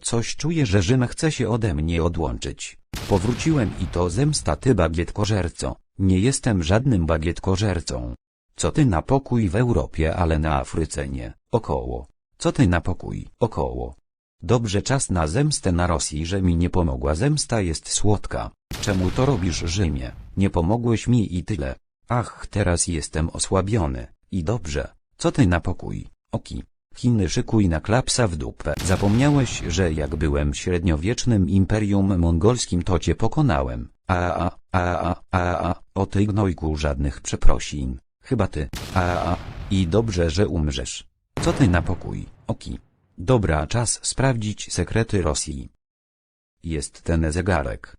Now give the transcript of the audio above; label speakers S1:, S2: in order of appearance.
S1: Coś czuję, że Rzym chce się ode mnie odłączyć. Powróciłem i to zemsta ty bagietkożerco. Nie jestem żadnym bagietkożercą. Co ty na pokój w Europie, ale na Afryce nie. Około. Co ty na pokój? Około. Dobrze czas na zemstę na Rosji, że mi nie pomogła. Zemsta jest słodka. Czemu to robisz Rzymie? Nie pomogłeś mi i tyle. Ach, teraz jestem osłabiony. I dobrze. Co ty na pokój? Oki. Chiny szykuj na klapsa w dupę. Zapomniałeś, że jak byłem średniowiecznym imperium mongolskim to cię pokonałem. A a a a a a o ty gnojku żadnych przeprosin. Chyba ty. A a i dobrze, że umrzesz. Co ty na pokój? Oki. Dobra, czas sprawdzić sekrety Rosji. Jest ten zegarek.